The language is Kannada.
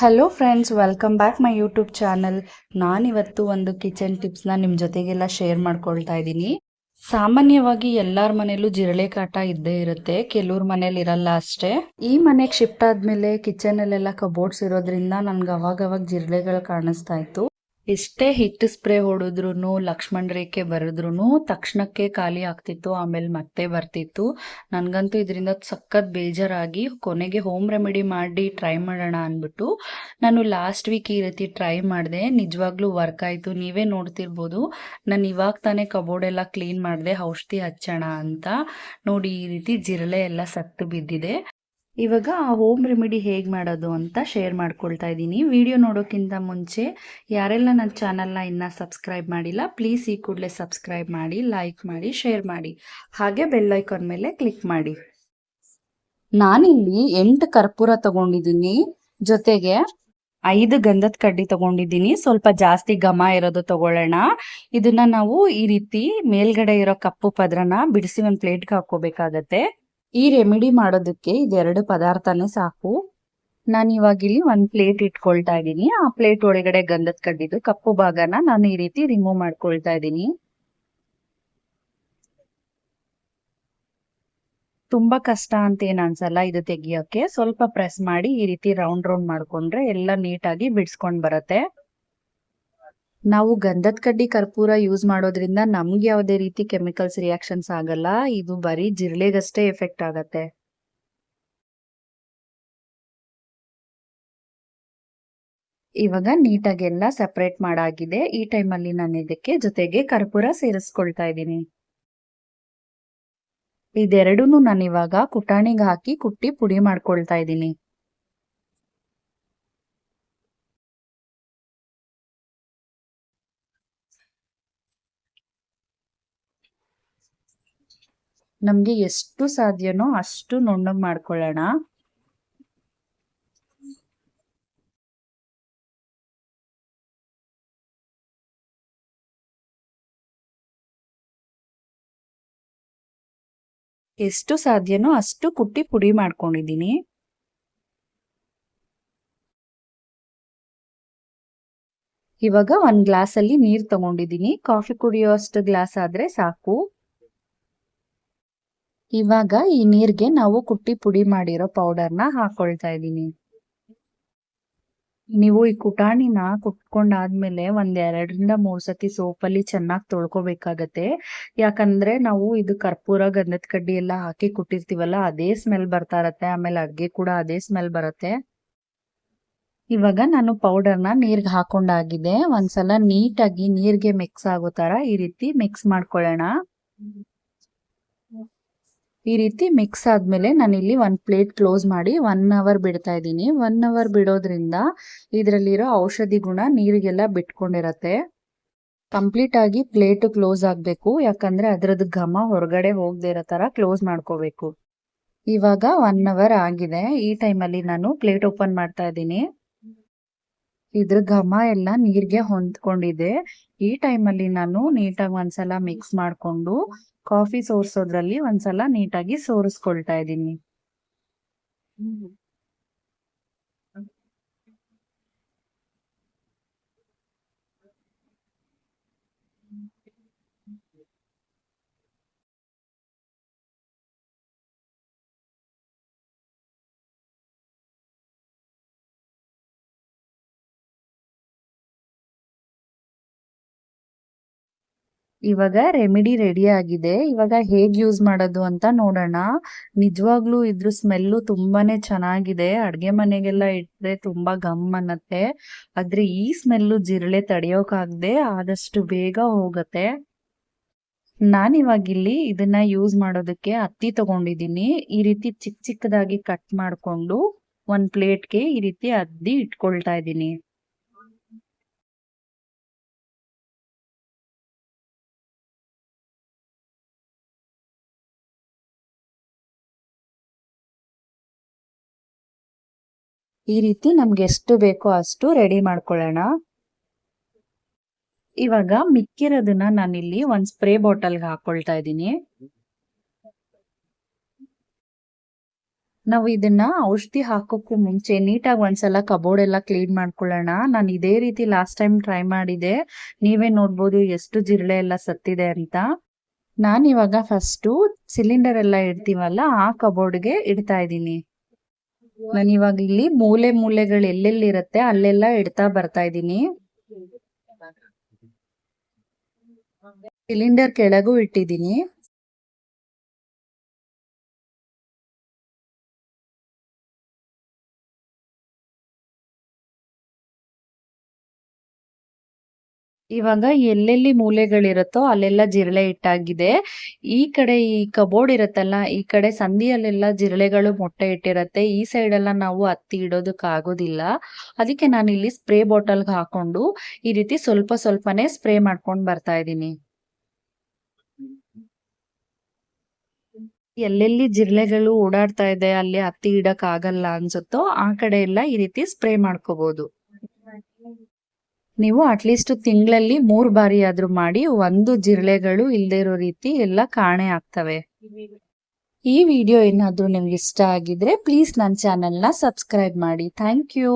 Hello friends welcome back my YouTube channel ನಾನಿವತ್ತು ಒಂದು ಕಿಚನ್ ಟಿಪ್ಸ್ನ ನಿಮ್ಮ ಜೊತೆಗೆಲ್ಲ ಶೇರ್ ಮಾಡ್ಕೊಳ್ತಾ ಇದ್ದೀನಿ. ಸಾಮಾನ್ಯವಾಗಿ ಎಲ್ಲರ ಮನೇಲೂ ಜಿರಳೆ ಕಾಟ ಇದ್ದೇ ಇರುತ್ತೆ, ಕೆಲವ್ರ ಮನೇಲಿ ಇರಲ್ಲ ಅಷ್ಟೇ. ಈ ಮನೆಗೆ ಶಿಫ್ಟ್ ಆದ್ಮೇಲೆ ಕಿಚನ್ ಅಲ್ಲೆಲ್ಲ ಕಬೋರ್ಡ್ಸ್ ಇರೋದ್ರಿಂದ ನನ್ಗೆ ಅವಾಗ ಜಿರಳೆಗಳು ಕಾಣಿಸ್ತಾ ಇತ್ತು. ಎಷ್ಟೇ ಹಿಟ್ಟು ಸ್ಪ್ರೇ ಹೊಡೆದ್ರು ಲಕ್ಷ್ಮಣ ರೇಖೆ ಬರೆದ್ರು ತಕ್ಷಣಕ್ಕೆ ಖಾಲಿ ಆಗ್ತಿತ್ತು, ಆಮೇಲೆ ಮತ್ತೆ ಬರ್ತಿತ್ತು. ನನಗಂತೂ ಇದರಿಂದ ಸಖತ್ ಬೇಜಾರಾಗಿ ಕೊನೆಗೆ ಹೋಮ್ ರೆಮಿಡಿ ಮಾಡಿ ಟ್ರೈ ಮಾಡೋಣ ಅಂದ್ಬಿಟ್ಟು ನಾನು ಲಾಸ್ಟ್ ವೀಕ್ ಈ ರೀತಿ ಟ್ರೈ ಮಾಡಿದೆ. ನಿಜವಾಗ್ಲೂ ವರ್ಕ್ ಆಯಿತು. ನೀವೇ ನೋಡ್ತಿರ್ಬೋದು. ನಾನು ಇವಾಗ ತಾನೇ ಕಬೋರ್ಡ್ ಎಲ್ಲ ಕ್ಲೀನ್ ಮಾಡಿದೆ. ಔಷಧಿ ಹಚ್ಚೋಣ ಅಂತ. ನೋಡಿ ಈ ರೀತಿ ಜಿರಳೆ ಎಲ್ಲ ಸತ್ತು ಬಿದ್ದಿದೆ. ಇವಾಗ ಆ ಹೋಮ್ ರೆಮಿಡಿ ಹೇಗೆ ಮಾಡೋದು ಅಂತ ಶೇರ್ ಮಾಡ್ಕೊಳ್ತಾ ಇದ್ದೀನಿ. ವಿಡಿಯೋ ನೋಡೋಕ್ಕಿಂತ ಮುಂಚೆ ಯಾರೆಲ್ಲ ನನ್ನ ಚಾನಲ್ನ ಇನ್ನೂ ಸಬ್ಸ್ಕ್ರೈಬ್ ಮಾಡಿಲ್ಲ ಪ್ಲೀಸ್ ಈ ಕೂಡಲೇ ಸಬ್ಸ್ಕ್ರೈಬ್ ಮಾಡಿ ಲೈಕ್ ಮಾಡಿ ಶೇರ್ ಮಾಡಿ. ಹಾಗೆ ಬೆಲ್ ಐಕಾನ್ ಮೇಲೆ ಕ್ಲಿಕ್ ಮಾಡಿ. ನಾನಿಲ್ಲಿ ಎಂಟು ಕರ್ಪೂರ ತಗೊಂಡಿದ್ದೀನಿ. ಜೊತೆಗೆ ಐದು ಗಂಧದ ಕಡ್ಡಿ ತಗೊಂಡಿದ್ದೀನಿ. ಸ್ವಲ್ಪ ಜಾಸ್ತಿ ಘಮ ಇರೋದು ತಗೊಳ್ಳೋಣ. ಇದನ್ನ ನಾವು ಈ ರೀತಿ ಮೇಲ್ಗಡೆ ಇರೋ ಕಪ್ಪು ಪದ್ರನ ಬಿಡಿಸಿ ಒಂದು ಪ್ಲೇಟ್ಗೆ ಹಾಕೋಬೇಕಾಗತ್ತೆ ಈ ರೆಮಿಡಿ ಮಾಡೋದಕ್ಕೆ ಇದೆರಡು ಪದಾರ್ಥನೇ ಸಾಕು. ನಾನು ಇವಾಗ ಇಲ್ಲಿ ಒಂದು ಪ್ಲೇಟ್ ಇಟ್ಕೊಳ್ತಾ ಇದ್ದೀನಿ. ಆ ಪ್ಲೇಟ್ ಒಳಗಡೆ ಗಂಧದ ಕಡ್ಡಿದು ಕಪ್ಪು ಭಾಗನ ನಾನು ಈ ರೀತಿ ರಿಮೂವ್ ಮಾಡ್ಕೊಳ್ತಾ ಇದ್ದೀನಿ. ತುಂಬಾ ಕಷ್ಟ ಅಂತ ಏನ್ ಅನ್ಸಲ್ಲ ಇದು ತೆಗಿಯೋಕೆ. ಸ್ವಲ್ಪ ಪ್ರೆಸ್ ಮಾಡಿ ಈ ರೀತಿ ರೌಂಡ್ ರೌಂಡ್ ಮಾಡ್ಕೊಂಡ್ರೆ ಎಲ್ಲ ನೀಟಾಗಿ ಬಿಡ್ಸ್ಕೊಂಡ್ ಬರತ್ತೆ. ನಾವು ಗಂಧದ ಕಡ್ಡಿ ಕರ್ಪೂರ ಯೂಸ್ ಮಾಡೋದ್ರಿಂದ ನಮ್ಗೆ ಯಾವುದೇ ರೀತಿ ಕೆಮಿಕಲ್ಸ್ ರಿಯಾಕ್ಷನ್ಸ್ ಆಗಲ್ಲ. ಇದು ಬರೀ ಜಿರಳೆಗಷ್ಟೇ ಎಫೆಕ್ಟ್ ಆಗತ್ತೆ. ಇವಾಗ ನೀಟಾಗಿ ಎಲ್ಲ ಸೆಪರೇಟ್ ಮಾಡಾಗಿದೆ. ಈ ಟೈಮಲ್ಲಿ ನಾನು ಇದಕ್ಕೆ ಜೊತೆಗೆ ಕರ್ಪೂರ ಸೇರಿಸ್ಕೊಳ್ತಾ ಇದ್ದೀನಿ. ಇದೆರಡೂ ನಾನು ಇವಾಗ ಕುಟಾಣಿಗೆ ಹಾಕಿ ಕುಟ್ಟಿ ಪುಡಿ ಮಾಡ್ಕೊಳ್ತಾ ಇದ್ದೀನಿ. ನಮ್ಗೆ ಎಷ್ಟು ಸಾಧ್ಯನೋ ಅಷ್ಟು ನುಣ್ಣಗ್ ಮಾಡ್ಕೊಳ್ಳೋಣ. ಎಷ್ಟು ಸಾಧ್ಯನೋ ಅಷ್ಟು ಕುಟ್ಟಿ ಪುಡಿ ಮಾಡ್ಕೊಂಡಿದ್ದೀನಿ. ಇವಾಗ ಒಂದ್ ಗ್ಲಾಸ್ ಅಲ್ಲಿ ನೀರ್ ತಗೊಂಡಿದ್ದೀನಿ. ಕಾಫಿ ಕುಡಿಯೋ ಅಷ್ಟು ಗ್ಲಾಸ್ ಆದ್ರೆ ಸಾಕು. ಇವಾಗ ಈ ನೀರ್ಗೆ ನಾವು ಕುಟ್ಟಿ ಪುಡಿ ಮಾಡಿರೋ ಪೌಡರ್ನ ಹಾಕೊಳ್ತಾ ಇದ್ದೀನಿ. ನೀವು ಈ ಕುಟಾಣಿನ ಕುಟ್ಕೊಂಡಾದ್ಮೇಲೆ ಒಂದ್ ಎರಡರಿಂದ ಮೂರ್ ಸತಿ ಸೋಪಲ್ಲಿ ಚೆನ್ನಾಗಿ ತೊಳ್ಕೊಬೇಕಾಗತ್ತೆ. ಯಾಕಂದ್ರೆ ನಾವು ಇದು ಕರ್ಪೂರ ಗಂಧದ ಕಡ್ಡಿ ಎಲ್ಲ ಹಾಕಿ ಕುಟ್ಟಿರ್ತೀವಲ್ಲ, ಅದೇ ಸ್ಮೆಲ್ ಬರ್ತಾ ಇರತ್ತೆ, ಆಮೇಲೆ ಅಡ್ಗೆ ಕೂಡ ಅದೇ ಸ್ಮೆಲ್ ಬರುತ್ತೆ. ಇವಾಗ ನಾನು ಪೌಡರ್ನ ನೀರ್ಗೆ ಹಾಕೊಂಡಾಗಿದೆ. ಒಂದ್ಸಲ ನೀಟಾಗಿ ನೀರ್ಗೆ ಮಿಕ್ಸ್ ಆಗೋ ತರ ಈ ರೀತಿ ಮಿಕ್ಸ್ ಮಾಡ್ಕೊಳ್ಳೋಣ. ಈ ರೀತಿ ಮಿಕ್ಸ್ ಆದ್ಮೇಲೆ ನಾನು ಇಲ್ಲಿ ಒಂದ್ ಪ್ಲೇಟ್ ಕ್ಲೋಸ್ ಮಾಡಿ ಒನ್ ಅವರ್ ಬಿಡ್ತಾ ಇದ್ದೀನಿ. ಒನ್ ಅವರ್ ಬಿಡೋದ್ರಿಂದ ಇದ್ರಲ್ಲಿರೋ ಔಷಧಿ ಗುಣ ನೀರಿಗೆಲ್ಲ ಬಿಟ್ಕೊಂಡಿರತ್ತೆ. ಕಂಪ್ಲೀಟ್ ಆಗಿ ಪ್ಲೇಟ್ ಕ್ಲೋಸ್ ಆಗ್ಬೇಕು. ಯಾಕಂದ್ರೆ ಅದ್ರದ್ದು ಘಮ ಹೊರಗಡೆ ಹೋಗದೇ ಇರೋ ತರ ಕ್ಲೋಸ್ ಮಾಡ್ಕೋಬೇಕು. ಇವಾಗ ಒನ್ ಅವರ್ ಆಗಿದೆ. ಈ ಟೈಮಲ್ಲಿ ನಾನು ಪ್ಲೇಟ್ ಓಪನ್ ಮಾಡ್ತಾ ಇದ್ದೀನಿ. ಇದ್ರ ಘಮ ಎಲ್ಲ ನೀರ್ಗೆ ಹೊಂದ್ಕೊಂಡಿದೆ ಈ ಟೈಮಲ್ಲಿ ನಾನು ನೀಟಾಗಿ ಒಂದ್ಸಲ ಮಿಕ್ಸ್ ಮಾಡ್ಕೊಂಡು ಕಾಫಿ ಸೋರ್ಸೋದ್ರಲ್ಲಿ ಒಂದ್ಸಲ ನೀಟಾಗಿ ಸೋರಿಸ್ಕೊಳ್ತಾ ಇದ್ದೀನಿ. ಇವಾಗ ರೆಮಿಡಿ ರೆಡಿ ಆಗಿದೆ. ಇವಾಗ ಹೇಗ್ ಯೂಸ್ ಮಾಡೋದು ಅಂತ ನೋಡೋಣ. ನಿಜವಾಗ್ಲೂ ಇದ್ರ ಸ್ಮೆಲ್ಲು ತುಂಬಾನೇ ಚೆನ್ನಾಗಿದೆ. ಅಡ್ಗೆ ಮನೆಗೆಲ್ಲ ಇಟ್ರೆ ತುಂಬಾ ಗಮ್ ಅನ್ನತ್ತೆ. ಆದ್ರೆ ಈ ಸ್ಮೆಲ್ಲು ಜಿರಳೆ ತಡೆಯೋಕಾಗ್ದೆ ಆದಷ್ಟು ಬೇಗ ಹೋಗತ್ತೆ. ನಾನಿವಾಗ ಇಲ್ಲಿ ಇದನ್ನ ಯೂಸ್ ಮಾಡೋದಕ್ಕೆ ಅತ್ತಿ ತಗೊಂಡಿದ್ದೀನಿ. ಈ ರೀತಿ ಚಿಕ್ಕ ಚಿಕ್ಕದಾಗಿ ಕಟ್ ಮಾಡ್ಕೊಂಡು ಒಂದ್ ಪ್ಲೇಟ್ಗೆ ಈ ರೀತಿ ಅದ್ದಿ ಇಟ್ಕೊಳ್ತಾ ಇದ್ದೀನಿ. ಈ ರೀತಿ ನಮ್ಗೆ ಎಷ್ಟು ಬೇಕೋ ಅಷ್ಟು ರೆಡಿ ಮಾಡ್ಕೊಳ್ಳೋಣ. ಇವಾಗ ಮಿಕ್ಕಿರೋದನ್ನ ನಾನಿಲ್ಲಿ ಒಂದ್ ಸ್ಪ್ರೇ ಬಾಟಲ್ಗೆ ಹಾಕೊಳ್ತಾ ಇದ್ದೀನಿ. ನಾವು ಇದನ್ನ ಔಷಧಿ ಹಾಕೋಕ್ಕೂ ಮುಂಚೆ ನೀಟಾಗಿ ಒಂದ್ಸಲ ಕಬೋರ್ಡ್ ಎಲ್ಲ ಕ್ಲೀನ್ ಮಾಡ್ಕೊಳ್ಳೋಣ. ನಾನು ಇದೇ ರೀತಿ ಲಾಸ್ಟ್ ಟೈಮ್ ಟ್ರೈ ಮಾಡಿದೆ. ನೀವೇ ನೋಡ್ಬೋದು ಎಷ್ಟು ಜಿರಳೆ ಎಲ್ಲ ಸತ್ತಿದೆ ಅಂತ. ನಾನಿವಾಗ ಫಸ್ಟು ಸಿಲಿಂಡರ್ ಎಲ್ಲ ಇಡ್ತೀವಲ್ಲ, ಆ ಕಬೋರ್ಡ್ಗೆ ಇಡ್ತಾ ಇದ್ದೀನಿ. ನಾನು ಇವಾಗ ಇಲ್ಲಿ ಮೂಲೆ ಮೂಲೆಗಳು ಎಲ್ಲೆಲ್ಲಿರುತ್ತೆ ಅಲ್ಲೆಲ್ಲ ಇಡ್ತಾ ಬರ್ತಾ ಇದ್ದೀನಿ. ಸಿಲಿಂಡರ್ ಕೆಳಗೂ ಇಟ್ಟಿದ್ದೀನಿ. ಇವಾಗ ಎಲ್ಲೆಲ್ಲಿ ಮೂಲೆಗಳಿರುತ್ತೋ ಅಲ್ಲೆಲ್ಲ ಜಿರಳೆ ಇಟ್ಟಾಗಿದೆ. ಈ ಕಡೆ ಈ ಕಬೋರ್ಡ್ ಇರುತ್ತಲ್ಲ, ಈ ಕಡೆ ಸಂದಿಯಲ್ಲೆಲ್ಲ ಜಿರಳೆಗಳು ಮೊಟ್ಟೆ ಇಟ್ಟಿರತ್ತೆ. ಈ ಸೈಡ್ ಎಲ್ಲ ನಾವು ಹತ್ತಿ ಇಡೋದಕ್ಕೆ ಆಗೋದಿಲ್ಲ ಅದಕ್ಕೆ ನಾನು ಇಲ್ಲಿ ಸ್ಪ್ರೇ ಬಾಟಲ್ಗೆ ಹಾಕೊಂಡು ಈ ರೀತಿ ಸ್ವಲ್ಪ ಸ್ವಲ್ಪನೇ ಸ್ಪ್ರೇ ಮಾಡ್ಕೊಂಡು ಬರ್ತಾ ಇದ್ದೀನಿ. ಎಲ್ಲೆಲ್ಲಿ ಜಿರಳೆಗಳು ಓಡಾಡ್ತಾ ಇದೆ, ಅಲ್ಲಿ ಹತ್ತಿ ಇಡಕ್ ಆಗಲ್ಲ ಅನ್ಸುತ್ತೋ ಆ ಕಡೆ ಎಲ್ಲ ಈ ರೀತಿ ಸ್ಪ್ರೇ ಮಾಡ್ಕೋಬಹುದು ನೀವು ಅಟ್ಲೀಸ್ಟ್ ತಿಂಗಳಲ್ಲಿ ಮೂರ್ ಬಾರಿ ಆದ್ರೂ ಮಾಡಿ ಒಂದು ಜಿರಳೆಗಳು ಇಲ್ಲದೆ ಇರೋ ರೀತಿ ಎಲ್ಲ ಕಾಣೆ ಆಗ್ತವೆ. ಈ ವಿಡಿಯೋ ಏನಾದ್ರೂ ನಿಮ್ಗೆ ಇಷ್ಟ ಆಗಿದ್ರೆ ಪ್ಲೀಸ್ ನನ್ನ ಚಾನೆಲ್ನ ಸಬ್ಸ್ಕ್ರೈಬ್ ಮಾಡಿ. Thank you